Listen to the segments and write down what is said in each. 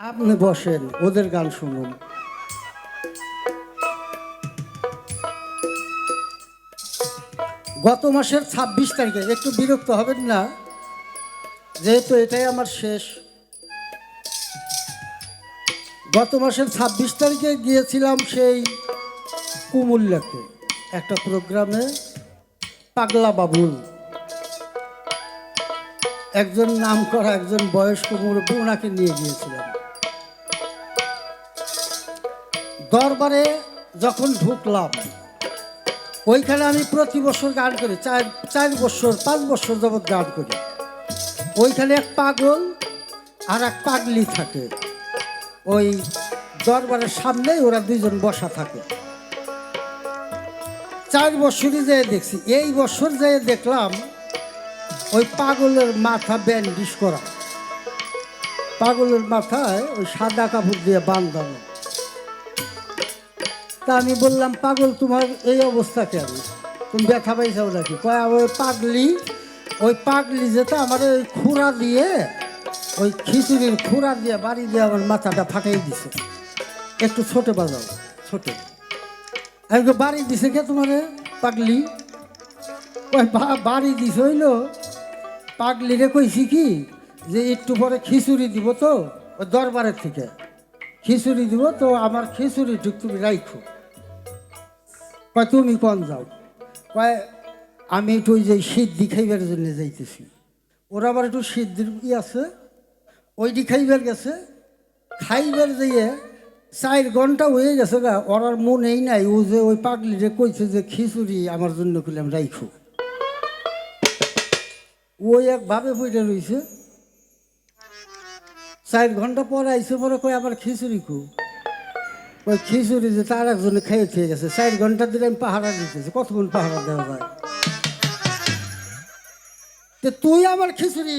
আপনি বসেন, ওদের গান শুনুন। গত মাসের ছাব্বিশ তারিখে, একটু বিরক্ত হবেন না? যেহেতু এটাই আমার শেষ। গত মাসের ছাব্বিশ তারিখে গিয়েছিলাম সেই কুমুল্লাতে, একটা প্রোগ্রামে, পাগলা বাবুল। একজন নাম করা একজন বয়স্ক মুরব্বী, ওনাকে নিয়ে গিয়েছিলাম। দরবারে যখন ঢুকলাম, ওইখানে আমি প্রতি বছর গান করি, চার চার বছর, পাঁচ বছর যাবৎ গান করি। ওইখানে এক পাগল আর এক পাগলি থাকে। ওই দরবারের সামনেই ওরা দুইজন বসা থাকে। চার বছরই যেয়ে দেখছি, এই বছর যেয়ে দেখলাম ওই পাগলের মাথা ব্যান্ডিশ করা। পাগলের মাথায় ওই সাদা কাপড় দিয়ে বাঁধানো। তা আমি বললাম, পাগল, তোমার এই অবস্থা কেন? তুমি ব্যথা পাইছাও নাকি? ওই পাগলি ওই পাগলি যেতে আমার ওই খুঁড়া দিয়ে, ওই খিচুড়ির খুঁড়া দিয়ে বাড়ি দিয়ে আমার মাথাটা ফাটাই দিছে। একটু ছোটে বাজাও, ছোটে। আমি বাড়ি দিছে কে তোমার, পাগলি? ওই বাড়ি দিছে হইল। পাগলিরে কইছি কি, যে একটু পরে খিচুড়ি দিব তো, ওই দরবারের থেকে। খিচুড়ি দিব তো, আমার খিচুড়ি টুক তুমি রাইখো। কয়, তুমি কন যাও। কয়, আমি একটু ওই যে সিদ্ধি খাইবার জন্য যাইতেছি। ওরা আবার একটু সিদ্ধির ই আছে। ওইটি খাইবার গেছে। খাইবার যেয়ে চার ঘণ্টা হয়ে গেছে গা ওরার মনেই নাই। ও যে ওই পাগলিরে কইছে যে খিচুড়ি আমার জন্য কইলাম, রাইখো। ওই একভাবে বইটা রইছে। চার ঘণ্টা পরে আইসে পরে কই আবার খিচুড়ি কু? ওই খিচুড়ি যে তার একজনে খেয়ে থেকে গেছে, চার ঘণ্টা দিলে আমি পাহারা দিতেছি কতক্ষণ পাহারা দেওয়া যায়? তে তুই আমার খিচুড়ি,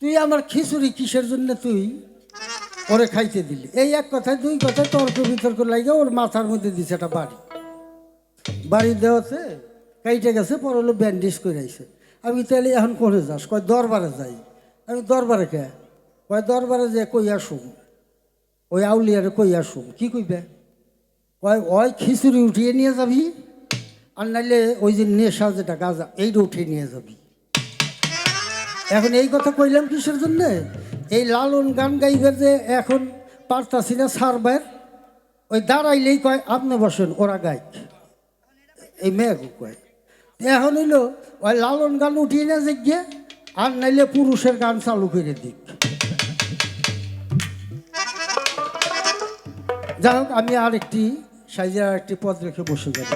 তুই আমার খিচুড়ি কিসের জন্য তুই? ওরে খাইতে দিলি। এই এক কথায়, দুই কথায় তর্ক বিতর্ক লাগে ওর মাথার মধ্যে দিছে একটা বাড়ি। বাড়ি দেওয়াতে কাইটে গেছে, পর হলো ব্যান্ডেজ করে আইছে। আমি তাহলে এখন কোনে যাস, কয় দরবারে যাই। আমি দরবারে কে? কয় দরবারে যে কই আসুম ওই আউলিয়ারে কই আসুম কি কইবে? কয়, ওই খিচুড়ি উঠিয়ে নিয়ে যাবি আর নাইলে ওই যে নেশা যেটা গাজা, এইটা উঠিয়ে নিয়ে যাবি। এখন এই কথা কইলাম কিসের জন্যে? এই লালন গান গাইবার যে এখন পারতাছি না সারবার ওই দাঁড়াইলেই কয়, আপনি বসেন, ওরা গাইক। এই মেয়েকে কয়, এখন হইল, ওই লালন গান উঠিয়ে না যে গিয়ে আর নাইলে পুরুষের গান চালু করে দিক। যাই হোক আমি আর একটি সাইজের একটি পদ রেখে বসে যাব